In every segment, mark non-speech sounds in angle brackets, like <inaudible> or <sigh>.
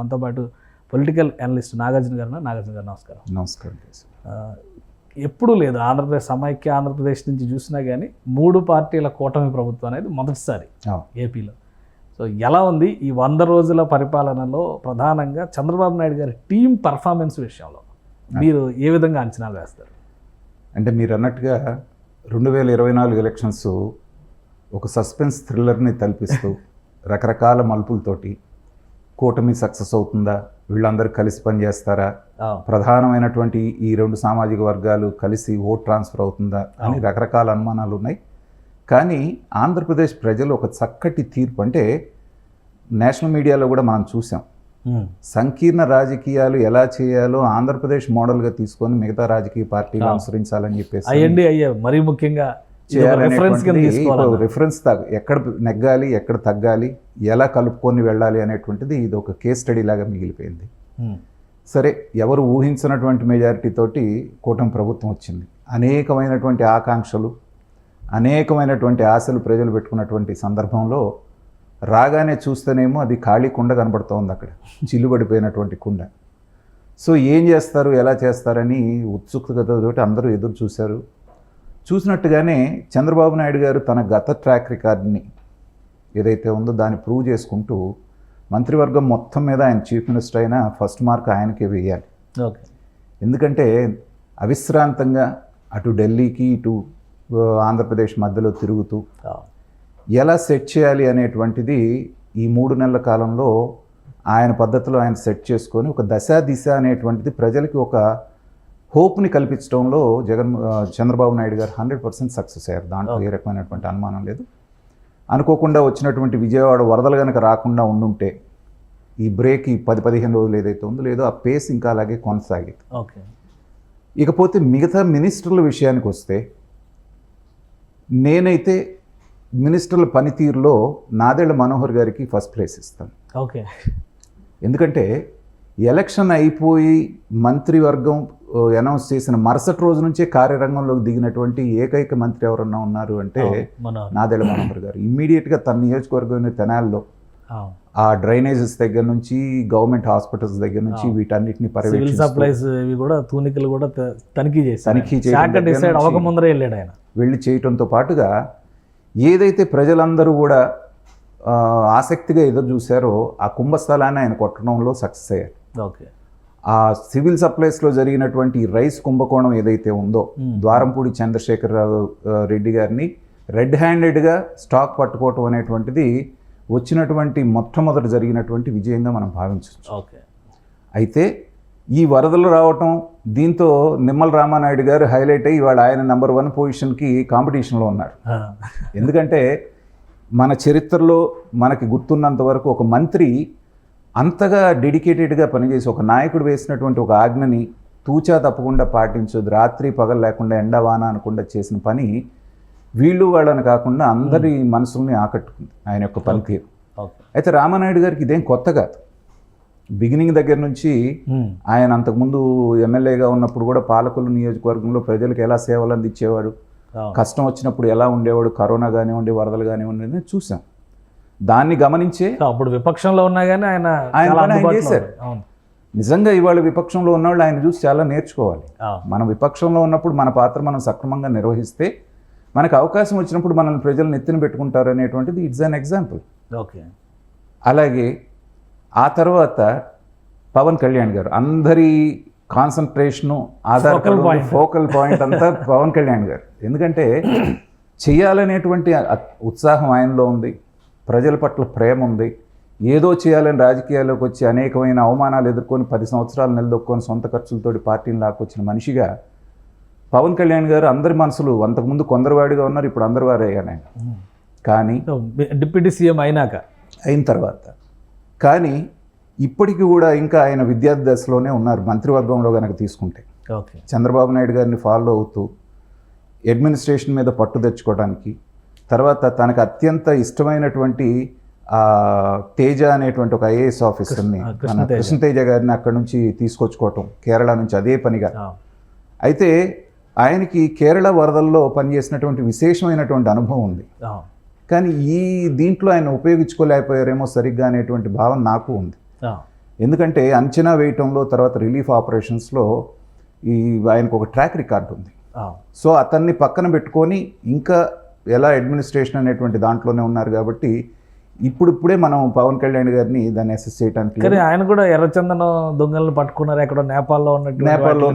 మనతో పాటు political analyst Nagarjuna గారు. నాగార్జున గారు నమస్కారం. నమస్కారం ఎప్పుడూ లేదు. ఆంధ్రప్రదేశ్ సమైక్య ఆంధ్రప్రదేశ్ నుంచి చూసినా కానీ మూడు పార్టీల కూటమి ప్రభుత్వం అనేది మొదటిసారి. ఏపీలో. సో ఎలా ఉంది ఈ వంద రోజుల పరిపాలనలో ప్రధానంగా చంద్రబాబు నాయుడు గారి టీం పర్ఫార్మెన్స్ విషయంలో? మీరు ఏ విధంగా అంచనాలు వేస్తారు? అంటే మీరు అన్నట్టుగా రెండు వేల ఇరవై నాలుగు ఎలక్షన్స్ ఒక సస్పెన్స్ థ్రిల్లర్ని తలపిస్తూ <laughs> రకరకాల మలుపులతోటి కూటమి సక్సెస్ అవుతుందా? వీళ్ళందరూ కలిసి పనిచేస్తారా? ప్రధానమైనటువంటి ఈ రెండు సామాజిక వర్గాలు కలిసి ఓట్ ట్రాన్స్ఫర్ అవుతుందా అని రకరకాల అనుమానాలు ఉన్నాయి. కానీ ఆంధ్రప్రదేశ్ ప్రజలు ఒక చక్కటి తీర్పు అంటే నేషనల్ మీడియాలో కూడా మనం చూసాం. సంకీర్ణ రాజకీయాలు ఎలా చేయాలో ఆంధ్రప్రదేశ్ మోడల్గా తీసుకొని మిగతా రాజకీయ పార్టీలు అనుసరించాలని చెప్పేసి. అయ్యండి అయ్యే మరీ ముఖ్యంగా రిఫరెన్స్ ఎక్కడ నెగ్గాలి ఎక్కడ తగ్గాలి ఎలా కలుపుకొని వెళ్ళాలి అనేటువంటిది ఇది ఒక కేస్ స్టడీ లాగా మిగిలిపోయింది. సరే ఎవరు ఊహించినటువంటి మెజారిటీ తోటి కూటమి ప్రభుత్వం వచ్చింది. అనేకమైనటువంటి ఆకాంక్షలు అనేకమైనటువంటి ఆశలు ప్రజలు పెట్టుకున్నటువంటి సందర్భంలో రాగానే చూస్తేనేమో అది ఖాళీ కుండ కనబడుతోంది అక్కడ. చిల్లుబడిపోయినటువంటి కుండ. సో ఏం చేస్తారు ఎలా చేస్తారని ఉత్సుకతతోటి అందరూ ఎదురు చూశారు. చూసినట్టుగానే చంద్రబాబు నాయుడు గారు తన గత ట్రాక్ రికార్డ్ని ఏదైతే ఉందో దాన్ని ప్రూవ్ చేసుకుంటూ మంత్రివర్గం మొత్తం మీద ఆయన చీఫ్ మినిస్టర్ అయినా ఫస్ట్ మార్క్ ఆయనకే వేయాలి. ఓకే. ఎందుకంటే అవిశ్రాంతంగా అటు ఢిల్లీకి ఇటు ఆంధ్రప్రదేశ్ మధ్యలో తిరుగుతూ ఎలా సెట్ చేయాలి అనేటువంటిది ఈ మూడు నెలల కాలంలో ఆయన పద్ధతిలో ఆయన సెట్ చేసుకొని ఒక దశ దిశ అనేటువంటిది ప్రజలకి ఒక హోప్ని కల్పించడంలో జగన్ చంద్రబాబు నాయుడు గారు హండ్రెడ్ పర్సెంట్ సక్సెస్ అయ్యారు. దాంట్లో ఏ రకమైనటువంటి అనుమానం లేదు. అనుకోకుండా వచ్చినటువంటి విజయవాడ వరదలు కనుక రాకుండా ఉండుంటే ఈ బ్రేక్ ఈ పది పదిహేను రోజులు ఏదైతే ఉందో లేదో ఆ పేస్ ఇంకా అలాగే కొనసాగేది. ఓకే. ఇకపోతే మిగతా మినిస్టర్ల విషయానికి వస్తే నేనైతే మినిస్టర్ల పనితీరులో నాదెళ్ళ మనోహర్ గారికి ఫస్ట్ ప్లేస్ ఇస్తాను. ఓకే. ఎందుకంటే ఎలక్షన్ అయిపోయి మంత్రివర్గం అనౌన్స్ చేసిన మరుసటి రోజు నుంచే కార్యరంగంలోకి దిగినటువంటి ఏకైక మంత్రి ఎవరన్నా ఉన్నారు అంటే మన నాదెళ్ళ మనోహర్ గారు. ఇమ్మీడియట్గా తన నియోజకవర్గం తెనాల్లో ఆ డ్రైనేజెస్ దగ్గర నుంచి గవర్నమెంట్ హాస్పిటల్స్ దగ్గర నుంచి వీటన్నిటిని సివిల్ పర్యవేక్షిస్తూ సప్లైస్ ఇవి కూడా తూనికలు కూడా తనిఖీ చేసి తనిఖీ డిసైడ్ అవ్వకముందరే వెళ్ళాడు ఆయన. వెళ్ళి చేయటంతో పాటుగా ఏదైతే ప్రజలందరూ కూడా ఆసక్తిగా ఎదురు చూశారో ఆ కుంభస్థలాన్ని ఆయన కొట్టడంలో సక్సెస్ అయ్యారు ఓకే. ఆ సివిల్ సప్లైస్లో జరిగినటువంటి రైస్ కుంభకోణం ఏదైతే ఉందో ద్వారంపూడి చంద్రశేఖరరావు రెడ్డి గారిని రెడ్ హ్యాండెడ్గా స్టాక్ పట్టుకోవటం అనేటువంటిది వచ్చినటువంటి మొట్టమొదటి జరిగినటువంటి విజయంగా మనం భావించవచ్చు ఓకే. అయితే ఈ వరదలు రావటం దీంతో నిమ్మల రామానాయుడు గారు హైలైట్ అయ్యి ఇవాళ ఆయన నెంబర్ వన్ పొజిషన్కి కాంపిటీషన్లో ఉన్నారు. ఎందుకంటే మన చరిత్రలో మనకి గుర్తున్నంత వరకు ఒక మంత్రి అంతగా డెడికేటెడ్గా పనిచేసి ఒక నాయకుడు వేసినటువంటి ఒక ఆజ్ఞని తూచా తప్పకుండా పాటించదు రాత్రి పగలు లేకుండా ఎండ వాన అనకుండా చేసిన పని వీళ్ళు వాళ్ళని కాకుండా అందరి మనసుల్ని ఆకట్టుకుంది ఆయన యొక్క పనితీరు అయితే రామానాయుడు గారికి ఇదేం కొత్త కాదు. బిగినింగ్ దగ్గర నుంచి ఆయన అంతకుముందు ఎమ్మెల్యేగా ఉన్నప్పుడు కూడా పాలకులు నియోజకవర్గంలో ప్రజలకు ఎలా సేవలు అందించేవాడు కష్టం వచ్చినప్పుడు ఎలా ఉండేవాడు కరోనా కానివ్వండి వరదలు కానివ్వండి చూసాం దాన్ని గమనించే అప్పుడు విపక్షంలో ఉన్నా కానీ ఆయన ఆయన చేశారు. నిజంగా ఇవాళ విపక్షంలో ఉన్నవాళ్ళు ఆయన చూసి చాలా నేర్చుకోవాలి. మనం విపక్షంలో ఉన్నప్పుడు మన పాత్ర మనం సక్రమంగా నిర్వహిస్తే మనకు అవకాశం వచ్చినప్పుడు మనల్ని ప్రజలు నెత్తిన పెట్టుకుంటారు అనేటువంటిది ఇట్స్ అన్ ఎగ్జాంపుల్ ఓకే. అలాగే ఆ తర్వాత పవన్ కళ్యాణ్ గారు అందరి కాన్సన్ట్రేషను point. ఫోకల్ పాయింట్ అంతా <laughs> పవన్ కళ్యాణ్ గారు. ఎందుకంటే చేయాలనేటువంటి ఉత్సాహం ఆయనలో ఉంది. ప్రజల పట్ల ప్రేమ ఉంది. ఏదో చేయాలని రాజకీయాల్లోకి వచ్చి అనేకమైన అవమానాలు ఎదుర్కొని పది సంవత్సరాలు నిలదొక్కొని సొంత ఖర్చులతోటి పార్టీని లాక్కొచ్చిన మనిషిగా పవన్ కళ్యాణ్ గారు అందరి మనసులు అంతకుముందు కొందరివాడిగా ఉన్నారు ఇప్పుడు అందరి వారే అయ్యాను ఆయన ఉమ్. కానీ డిప్యూటీ సీఎం అయినాక? అయిన తర్వాత. కానీ ఇప్పటికీ కూడా ఇంకా ఆయన విద్యార్థి దశలోనే ఉన్నారు మంత్రివర్గంలో కనుక తీసుకుంటే. చంద్రబాబు నాయుడు గారిని ఫాలో అవుతూ అడ్మినిస్ట్రేషన్ మీద పట్టు తెచ్చుకోవడానికి తర్వాత తనకు అత్యంత ఇష్టమైనటువంటి తేజ అనేటువంటి ఒక ఐఏఎస్ ఆఫీసర్ని మన కృష్ణతేజ. గారిని అక్కడ నుంచి తీసుకొచ్చుకోవటం కేరళ నుంచి అదే పనిగా. అయితే ఆయనకి కేరళ వరదల్లో పనిచేసినటువంటి విశేషమైనటువంటి అనుభవం ఉంది. కానీ ఈ దీంట్లో ఆయన ఉపయోగించుకోలేకపోయారేమో సరిగ్గా అనేటువంటి భావన నాకు ఉంది. ఎందుకంటే అంచనా వేయటంలో తర్వాత రిలీఫ్ ఆపరేషన్స్లో ఈ ఆయనకు ఒక ట్రాక్ రికార్డు ఉంది. సో అతన్ని పక్కన పెట్టుకొని ఇంకా ఎలా అడ్మినిస్ట్రేషన్ అనేటువంటి దాంట్లోనే ఉన్నారు కాబట్టి ఇప్పుడిప్పుడే మనం పవన్ కళ్యాణ్ గారిని దాన్ని అసెస్ చేయడానికి కానీ ఆయన కూడా ఎర్రచందనం దొంగలను పట్టుకున్నారు. ఎక్కడో నేపాల్లో ఉన్నట్టు నేపాల్లో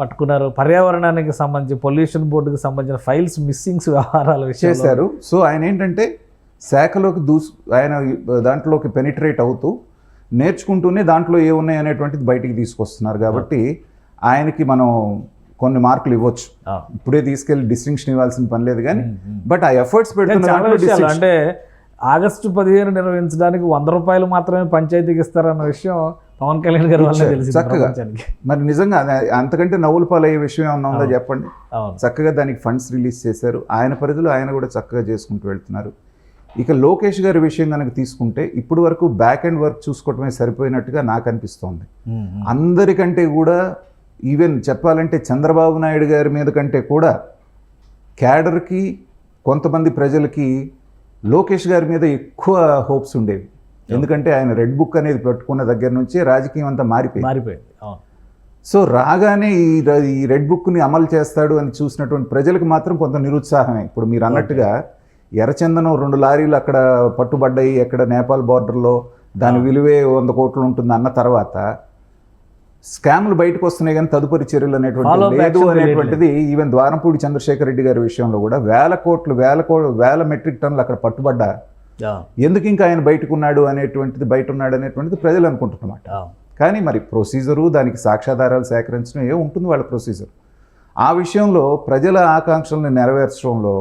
పట్టుకున్నారు. పర్యావరణానికి సంబంధించి పొల్యూషన్ బోర్డుకి సంబంధించిన ఫైల్స్ మిస్సింగ్స్ వ్యవహారాల చేశారు. సో ఆయన ఏంటంటే శాఖలోకి దూసు ఆయన దాంట్లోకి పెనిట్రేట్ అవుతూ నేర్చుకుంటూనే దాంట్లో ఏమున్నాయి అనేటువంటిది బయటికి తీసుకొస్తున్నారు. కాబట్టి ఆయనకి మనం కొన్ని మార్కులు ఇవ్వచ్చు. ఇప్పుడే తీసుకెళ్ళి డిస్టింక్షన్ ఇవ్వాల్సిన పని లేదు కానీ. బట్ ఆ ఎఫర్ట్స్ పెడుతున్న చాలా దాంట్లో విషయాలు distinction- అంటే ఆగస్టు పదిహేను నిర్వహించడానికి వంద రూపాయలు మాత్రమే పంచాయతీకి ఇస్తారన్న విషయం పవన్ కళ్యాణ్ గారి చక్కగా. మరి నిజంగా అంతకంటే నవ్వుల పాలయ్యే విషయం ఏమన్నా ఉందో చెప్పండి? చక్కగా దానికి ఫండ్స్ రిలీజ్ చేశారు. ఆయన పరిధిలో ఆయన కూడా చక్కగా చేసుకుంటూ వెళ్తున్నారు. ఇక లోకేష్ గారి విషయం కనుక తీసుకుంటే ఇప్పుడు వరకు బ్యాక్ అండ్ వర్క్ చూసుకోవటమే సరిపోయినట్టుగా నాకు అనిపిస్తోంది. అందరికంటే కూడా ఈవెన్ చెప్పాలంటే చంద్రబాబు నాయుడు గారి మీద కంటే కూడా క్యాడర్కి కొంతమంది ప్రజలకి లోకేష్ గారి మీద ఎక్కువ హోప్స్ ఉండేవి. ఎందుకంటే ఆయన రెడ్ బుక్ అనేది పెట్టుకున్న దగ్గర నుంచి రాజకీయం అంతా మారిపోయింది. మారిపోయింది. సో రాగానే ఈ ఈ రెడ్ బుక్ని అమలు చేస్తాడు అని చూసినటువంటి ప్రజలకు మాత్రం కొంత నిరుత్సాహమే. ఇప్పుడు మీరు అన్నట్టుగా ఎర్రచందనం రెండు లారీలు అక్కడ పట్టుబడ్డాయి ఎక్కడ నేపాల్ బార్డర్లో దాని విలువే వంద కోట్లు ఉంటుంది అన్న తర్వాత స్కామ్లు బయటకు వస్తున్నాయి కానీ తదుపరి చర్యలు అనేటువంటి లేదు అనేటువంటిది ఈవెన్ ద్వారంపూడి చంద్రశేఖర్ రెడ్డి గారి విషయంలో కూడా వేల కోట్లు వేల కో వేల మెట్రిక్ టన్నులు అక్కడ పట్టుబడ్డా. ఎందుకు ఇంకా ఆయన బయటకు ఉన్నాడు అనేటువంటిది బయట ఉన్నాడు అనేటువంటిది ప్రజలు అనుకుంటున్నమాట. కానీ మరి ప్రొసీజరు దానికి సాక్ష్యాధారాలు సేకరించడం ఏ ఉంటుంది వాళ్ళ ప్రొసీజర్. ఆ విషయంలో ప్రజల ఆకాంక్షలను నెరవేర్చడంలో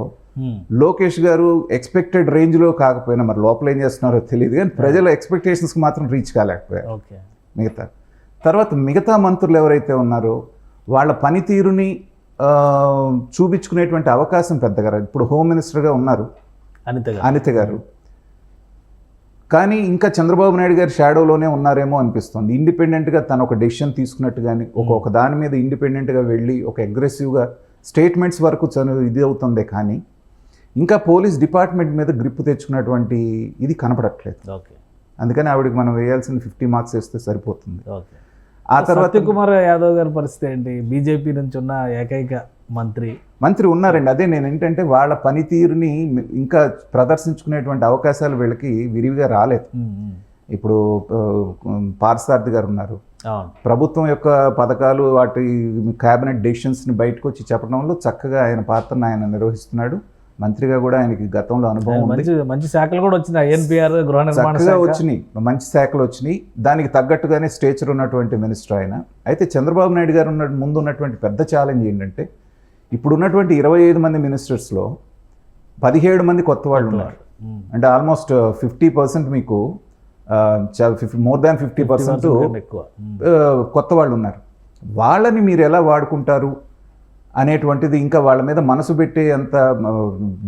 లోకేష్ గారు ఎక్స్పెక్టెడ్ రేంజ్లో కాకపోయినా మరి లోపల ఏం చేస్తున్నారో తెలియదు కానీ ప్రజల ఎక్స్పెక్టేషన్స్కి మాత్రం రీచ్ కాలేకపోయారు. మిగతా తర్వాత మిగతా మంత్రులు ఎవరైతే ఉన్నారో వాళ్ళ పనితీరుని చూపించుకునేటువంటి అవకాశం పెద్దగా. ఇప్పుడు హోమ్ మినిస్టర్గా ఉన్నారు. అనిత గారు. అనిత గారు. కానీ ఇంకా చంద్రబాబు నాయుడు గారి షాడోలోనే ఉన్నారేమో అనిపిస్తుంది. ఇండిపెండెంట్గా తను ఒక డెసిషన్ తీసుకున్నట్టు కానీ ఒక ఒక దాని మీద ఇండిపెండెంట్గా వెళ్ళి ఒక అగ్రెసివ్గా స్టేట్మెంట్స్ వరకు ఇది అవుతుందే కానీ ఇంకా పోలీస్ డిపార్ట్మెంట్ మీద గ్రిప్ తెచ్చుకున్నటువంటి ఇది కనపడట్లేదు. ఓకే. అందుకని ఆవిడకి మనం వేయాల్సిన ఫిఫ్టీ మార్క్స్ వేస్తే సరిపోతుంది. ఓకే. ఆ తర్వాత సత్యకుమార్ యాదవ్ గారి పరిస్థితి ఏంటి? బీజేపీ నుంచి ఉన్న ఏకైక మంత్రి. మంత్రి ఉన్నారండి. అదే నేను ఏంటంటే వాళ్ళ పనితీరుని ఇంకా ప్రదర్శించుకునేటువంటి అవకాశాలు వీళ్ళకి విరివిగా రాలేదు. ఇప్పుడు ఆ, పార్థసారథి గారు ఉన్నారు. ప్రభుత్వం యొక్క పథకాలు వాటి క్యాబినెట్ డెసిషన్స్ని బయటకు వచ్చి చెప్పడంలో చక్కగా ఆయన పాత్రను ఆయన నిర్వహిస్తున్నాడు. మంత్రిగా కూడా ఆయనకి గతంలో అనుభవం ఉంది. మంచి మంచి శాఖలు కూడా వచ్చినాయి. ఐఎన్పిఆర్ గృహ నిర్మాణ వచ్చినాయి. మంచి శాఖలు వచ్చినాయి. దానికి తగ్గట్టుగానే స్టేచర్ ఉన్నటువంటి మినిస్టర్ ఆయన. అయితే చంద్రబాబు నాయుడు గారు ఉన్న ముందు ఉన్నటువంటి పెద్ద ఛాలెంజ్ ఏంటంటే ఇప్పుడు ఉన్నటువంటి ఇరవై ఐదు మంది మినిస్టర్స్లో పదిహేడు మంది కొత్త వాళ్ళు ఉన్నారు. అంటే ఆల్మోస్ట్ ఫిఫ్టీ పర్సెంట్ మీకు మోర్ దాన్ ఫిఫ్టీ పర్సెంట్. కొత్త వాళ్ళు ఉన్నారు. వాళ్ళని మీరు ఎలా వాడుకుంటారు? అనేటువంటిది ఇంకా వాళ్ళ మీద మనసు పెట్టే అంత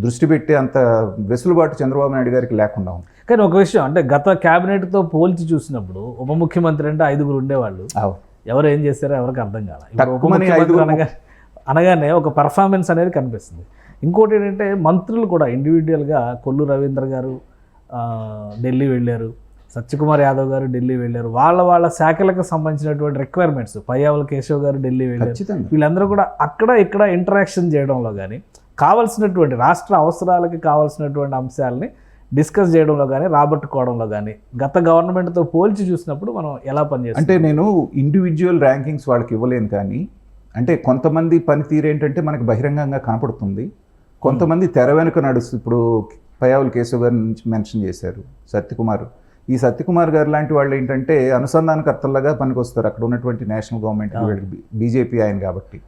దృష్టి పెట్టే అంత వెసులుబాటు చంద్రబాబు నాయుడు గారికి లేకుండా ఉంది. కానీ ఒక విషయం అంటే గత cabinet తో పోల్చి చూసినప్పుడు ఉప ముఖ్యమంత్రి అంటే ఐదుగురు ఉండేవాళ్ళు. ఎవరు ఏం చేస్తారో ఎవరికి అర్థం ఐదుగురు. అనగా అనగానే ఒక పర్ఫార్మెన్స్ అనేది కనిపిస్తుంది. ఇంకోటి ఏంటంటే మంత్రులు కూడా ఇండివిజువల్గా కొల్లు రవీంద్ర గారు ఢిల్లీ వెళ్ళారు. సత్యకుమార్ యాదవ్ గారు ఢిల్లీ వెళ్ళారు. వాళ్ళ వాళ్ళ శాఖలకు సంబంధించినటువంటి రిక్వైర్మెంట్స్ పయ్యావుల కేశవ్ గారు ఢిల్లీ వెళ్ళారు. వీళ్ళందరూ కూడా అక్కడ ఇక్కడ ఇంటరాక్షన్ చేయడంలో కానీ కావాల్సినటువంటి రాష్ట్ర అవసరాలకి కావాల్సినటువంటి అంశాలని డిస్కస్ చేయడంలో కానీ రాబట్టుకోవడంలో కానీ గత గవర్నమెంట్తో పోల్చి చూసినప్పుడు మనం ఎలా పనిచేస్తాం అంటే నేను ఇండివిజువల్ ర్యాంకింగ్స్ వాళ్ళకి ఇవ్వలేను కానీ అంటే కొంతమంది పనితీరు ఏంటంటే మనకి బహిరంగంగా కనపడుతుంది. కొంతమంది తెర వెనుక నడుస్తూ ఇప్పుడు పయావుల కేశవ్ గారి నుంచి మెన్షన్ చేశారు సత్యకుమార్ ఈ సత్యకుమార్ గారు లాంటి వాళ్ళు ఏంటంటే అనుసంధానకర్తలుగా పనికొస్తారు. అక్కడ ఉన్నటువంటి నేషనల్ గవర్నమెంట్ వీళ్ళకి బీజేపీ ఆయన కాబట్టి.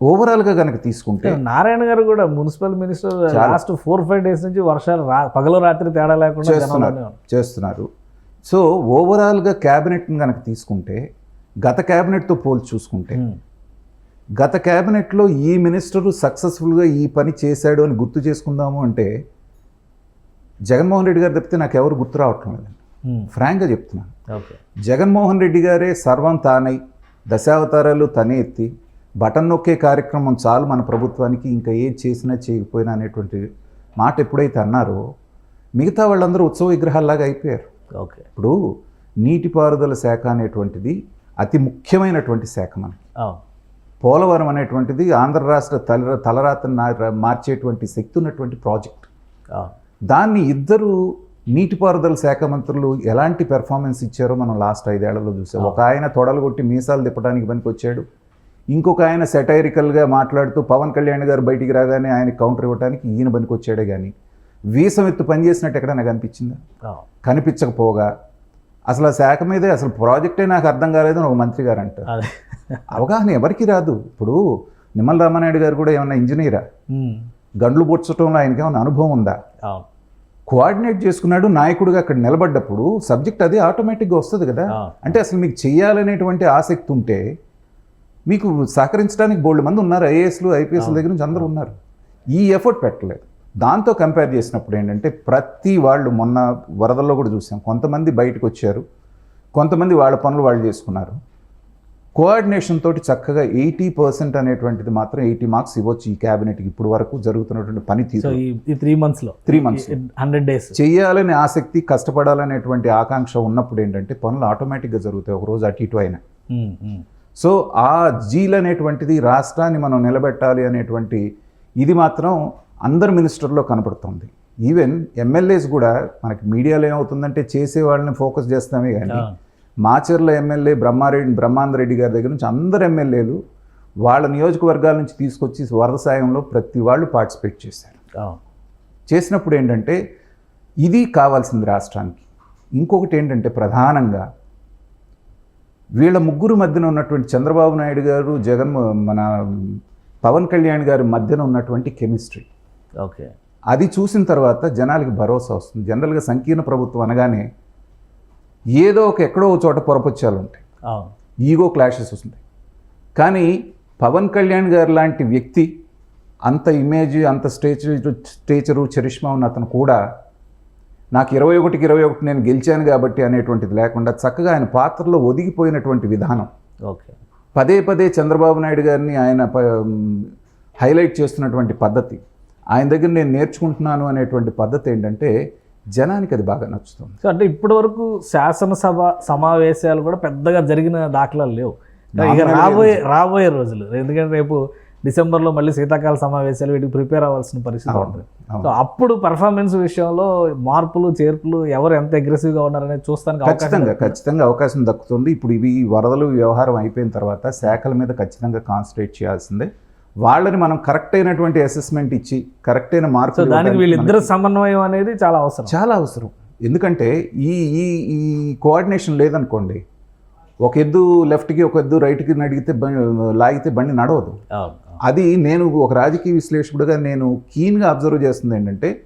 ఓవరాల్గా కనుక తీసుకుంటే నారాయణ గారు కూడా municipal minister last four five days నుంచి వర్షాలు రా పగలు రాత్రి తేడా లేకుండా చేస్తున్నారు. చేస్తున్నారు. సో ఓవరాల్గా క్యాబినెట్ని కనుక తీసుకుంటే గత క్యాబినెట్తో పోల్చి చూసుకుంటే. గత క్యాబినెట్లో ఈ మినిస్టరు సక్సెస్ఫుల్గా ఈ పని చేశాడు అని గుర్తు చేసుకుందాము అంటే జగన్మోహన్ రెడ్డి గారు తప్పితే నాకు ఎవరు గుర్తు రావట్లేదు. లేదండి ఉమ్. ఫ్రాంక్గా చెప్తున్నాను జగన్మోహన్ రెడ్డి గారే సర్వం తానై దశావతారాలు తనే ఎత్తి బటన్ నొక్కే కార్యక్రమం చాలు మన ప్రభుత్వానికి ఇంకా ఏది చేసినా చేయకపోయినా అనేటువంటి మాట ఎప్పుడైతే అన్నారో మిగతా వాళ్ళందరూ ఉత్సవ విగ్రహాల్లాగా అయిపోయారు. ఓకే ఇప్పుడు నీటిపారుదల శాఖ అనేటువంటిది అతి ముఖ్యమైనటువంటి శాఖ మనకి. పోలవరం అనేటువంటిది ఆంధ్ర రాష్ట్ర తల తలరాతను నా- మార్చేటువంటి శక్తి ఉన్నటువంటి ప్రాజెక్ట్. దాన్ని ఇద్దరు నీటిపారుదల శాఖ మంత్రులు ఎలాంటి పెర్ఫార్మెన్స్ ఇచ్చారో మనం లాస్ట్ ఐదేళ్ళలో చూసాం. ఒక ఆయన తొడలు కొట్టి మీసాలు తిప్పడానికి పనికొచ్చాడు. ఇంకొక ఆయన సెటైరికల్గా మాట్లాడుతూ పవన్ కళ్యాణ్ గారు బయటికి రాగానే ఆయన కౌంటర్ ఇవ్వడానికి ఈయన పనికొచ్చాడే కానీ వీసం ఎత్తు పనిచేసినట్టు ఎక్కడైనా కనిపించిందా? కనిపించకపోగా. అసలు ఆ శాఖ మీదే అసలు ప్రాజెక్టే నాకు అర్థం కాలేదని ఒక మంత్రి గారు అంటారు. అదే. అవగాహన ఎవరికి రాదు. ఇప్పుడు నిమ్మల రామానాయుడు గారు కూడా ఏమన్నా ఇంజనీరా. గండ్లు పొడ్చడంలో ఆయనకి ఏమైనా అనుభవం ఉందా? కోఆర్డినేట్ చేసుకున్నాడు నాయకుడిగా అక్కడ నిలబడ్డప్పుడు సబ్జెక్ట్ అది ఆటోమేటిక్గా వస్తుంది కదా. అంటే అసలు మీకు చెయ్యాలనేటువంటి ఆసక్తి ఉంటే మీకు సహకరించడానికి బోల్డ్ మంది ఉన్నారు ఐఏఎస్లు ఐపీఎస్ల దగ్గర నుంచి అందరూ ఉన్నారు. ఈ ఎఫర్ట్ పెట్టలేదు. దాంతో కంపేర్ చేసినప్పుడు ఏంటంటే ప్రతి వాళ్ళు మొన్న వరదల్లో కూడా చూసాం. కొంతమంది బయటకు వచ్చారు కొంతమంది వాళ్ళ పనులు వాళ్ళు చేసుకున్నారు. కోఆర్డినేషన్ తోటి చక్కగా ఎయిటీ పర్సెంట్ అనేటువంటిది మాత్రం ఎయిటీ మార్క్స్ ఇవ్వచ్చు ఈ క్యాబినెట్కి. ఇప్పుడు వరకు జరుగుతున్నటువంటి పని తీరు. ఈ త్రీ మంత్స్లో త్రీ మంత్స్ హండ్రెడ్ డేస్ చెయ్యాలనే ఆసక్తి కష్టపడాలనేటువంటి ఆకాంక్ష ఉన్నప్పుడు ఏంటంటే పనులు ఆటోమేటిక్గా జరుగుతాయి ఒక రోజు అటు ఇటు అయినా. సో ఆ జీల్ అనేటువంటిది రాష్ట్రాన్ని మనం నిలబెట్టాలి అనేటువంటి ఇది మాత్రం అందరు మినిస్టర్లో కనపడుతుంది. ఈవెన్ ఎమ్మెల్యేస్ కూడా మనకి మీడియాలో ఏమవుతుందంటే చేసే వాళ్ళని ఫోకస్ చేస్తామే కానీ మాచర్ల ఎమ్మెల్యే బ్రహ్మారెడ్డి బ్రహ్మాందరెడ్డి గారి దగ్గర నుంచి అందరు ఎమ్మెల్యేలు వాళ్ళ నియోజకవర్గాల నుంచి తీసుకొచ్చి వరద సాయంలో ప్రతి వాళ్ళు పార్టిసిపేట్ చేశారు. చేసినప్పుడు ఏంటంటే ఇది కావాల్సింది రాష్ట్రానికి. ఇంకొకటి ఏంటంటే ప్రధానంగా వీళ్ళ ముగ్గురు మధ్యన ఉన్నటువంటి చంద్రబాబు నాయుడు గారు జగన్ మన పవన్ కళ్యాణ్ గారి మధ్యన ఉన్నటువంటి కెమిస్ట్రీ. ఓకే. అది చూసిన తర్వాత జనాలకి భరోసా వస్తుంది. జనరల్గా సంకీర్ణ ప్రభుత్వం అనగానే ఏదో ఒక ఎక్కడో ఒక చోట పొరపచ్చాలు ఉంటాయి ఈగో క్లాషెస్ వస్తుంటాయి. కానీ పవన్ కళ్యాణ్ గారు లాంటి వ్యక్తి అంత ఇమేజ్ అంత స్టేచర్ స్టేచరు చరిష్మా ఉన్న అతను కూడా నాకు ఇరవై ఒకటికి ఇరవై ఒకటి నేను గెలిచాను కాబట్టి అనేటువంటిది లేకుండా చక్కగా ఆయన పాత్రలో ఒదిగిపోయినటువంటి విధానం. ఓకే. పదే పదే చంద్రబాబు నాయుడు గారిని ఆయన హైలైట్ చేస్తున్నటువంటి పద్ధతి. ఆయన దగ్గర నేను నేర్చుకుంటున్నాను అనేటువంటి పద్ధతి ఏంటంటే జనానికి అది బాగా నచ్చుతుంది. సో అంటే ఇప్పటి వరకు శాసనసభ సమావేశాలు కూడా పెద్దగా జరిగిన దాఖలాలు లేవు. ఇక రాబోయే రాబోయే రోజులు. ఎందుకంటే రేపు డిసెంబర్లో మళ్ళీ శీతాకాల సమావేశాలు వీటికి ప్రిపేర్ అవ్వాల్సిన పరిస్థితి ఉంటుంది. సో అప్పుడు పర్ఫార్మెన్స్ విషయంలో మార్పులు చేర్పులు ఎవరు ఎంత అగ్రెసివ్గా ఉన్నారనేది చూస్తానికి అవకాశం ఖచ్చితంగా. ఖచ్చితంగా అవకాశం దక్కుతుంది. ఇప్పుడు ఇవి వరదలు వ్యవహారం అయిపోయిన తర్వాత శాఖల మీద ఖచ్చితంగా కాన్సన్ట్రేట్ చేయాల్సిందే. వాళ్ళని మనం కరెక్ట్ అయినటువంటి అసెస్మెంట్ ఇచ్చి కరెక్ట్ అయిన మార్కులు దానికి వీళ్ళిద్దరు సమన్వయం అనేది చాలా అవసరం. చాలా అవసరం. ఎందుకంటే ఈ ఈ ఈ కోఆర్డినేషన్ లేదనుకోండి ఒక ఎద్దు లెఫ్ట్కి ఒక ఎద్దు రైట్కి నడిగితే లాగితే బండి నడవదు. అది నేను ఒక రాజకీయ విశ్లేషకుడిగా నేను కీన్గా అబ్జర్వ్ చేస్తుంది ఏంటంటే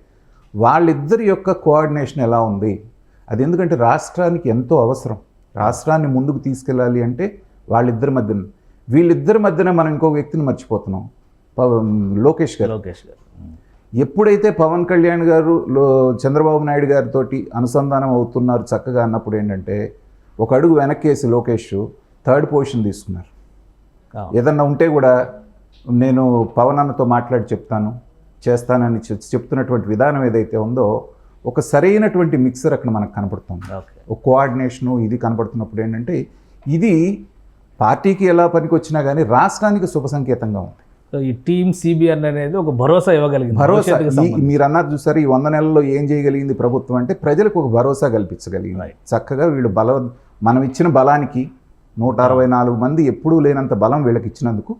వాళ్ళిద్దరి యొక్క కోఆర్డినేషన్ ఎలా ఉంది? అది ఎందుకంటే రాష్ట్రానికి ఎంతో అవసరం. రాష్ట్రాన్ని ముందుకు తీసుకెళ్ళాలి అంటే వాళ్ళిద్దరి మధ్యన వీళ్ళిద్దరి మధ్యన మనం ఇంకో వ్యక్తిని మర్చిపోతున్నాం. పవ- లోకేష్ గారు. లోకేష్ గారు. ఎప్పుడైతే పవన్ కళ్యాణ్ గారు చంద్రబాబు నాయుడు గారితో అనుసంధానం అవుతున్నారు చక్కగా అన్నప్పుడు ఏంటంటే ఒక అడుగు వెనక్కేసి లోకేష్ థర్డ్ పొజిషన్ తీసుకున్నారు. ఏదన్నా ఉంటే కూడా నేను పవన్ అన్నతో మాట్లాడి చెప్తాను చేస్తానని చెప్- చెప్తున్నటువంటి విధానం ఏదైతే ఉందో ఒక సరైనటువంటి మిక్సర్ అక్కడ మనకు కనపడుతుంది. ఒక కోఆర్డినేషను ఇది కనపడుతున్నప్పుడు ఏంటంటే ఇది పార్టీకి ఎలా పనికొచ్చినా కానీ రాష్ట్రానికి శుభ సంకేతంగా ఉంది సో ఈ టీమ్ సిబిఎన్ అనేది ఒక భరోసా ఇవ్వగలిగింది భరోసా. మీరు అన్నారు చూసారు ఈ వంద నెలల్లో ఏం చేయగలిగింది ప్రభుత్వం అంటే ప్రజలకు ఒక భరోసా కల్పించగలిగింది. చక్కగా వీళ్ళు బల మనం ఇచ్చిన బలానికి నూట అరవై నాలుగు మంది ఎప్పుడూ లేనంత బలం వీళ్ళకి ఇచ్చినందుకు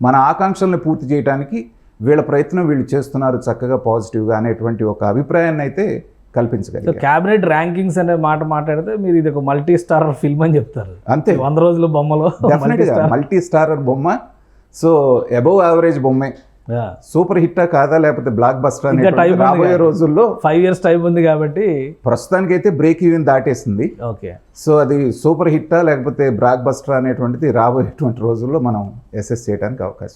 మన ఆకాంక్షలను పూర్తి చేయడానికి వీళ్ళ ప్రయత్నం వీళ్ళు చేస్తున్నారు చక్కగా పాజిటివ్గా అనేటువంటి ఒక అభిప్రాయాన్ని అయితే కల్పించగలిగారు. క్యాబినెట్ ర్యాంకింగ్స్ అనే మాట మాట్లాడితే మీరు ఇది ఒక మల్టీ స్టార్ ఫిల్మ్ అని చెప్తారు. అంతే. వంద రోజుల బొమ్మలో మల్టీ స్టార్ మల్టీ స్టారర్ బొమ్మ. సో అబౌవ్ యావరేజ్ బొమ్మే. సూపర్ హిట్టా కాదా లేకపోతే బ్లాక్ బస్టర్ అనేది రాబోయే. రోజుల్లో ఫైవ్ ఇయర్స్ టైం ఉంది కాబట్టి ప్రస్తుతానికైతే బ్రేక్ ఈవెన్ దాటేసింది. ఓకే. సో అది సూపర్ హిట్టా లేకపోతే బ్లాక్ బస్టర్ అనేటువంటిది రాబోయేటువంటి రోజుల్లో మనం అసెస్ చేయడానికి అవకాశం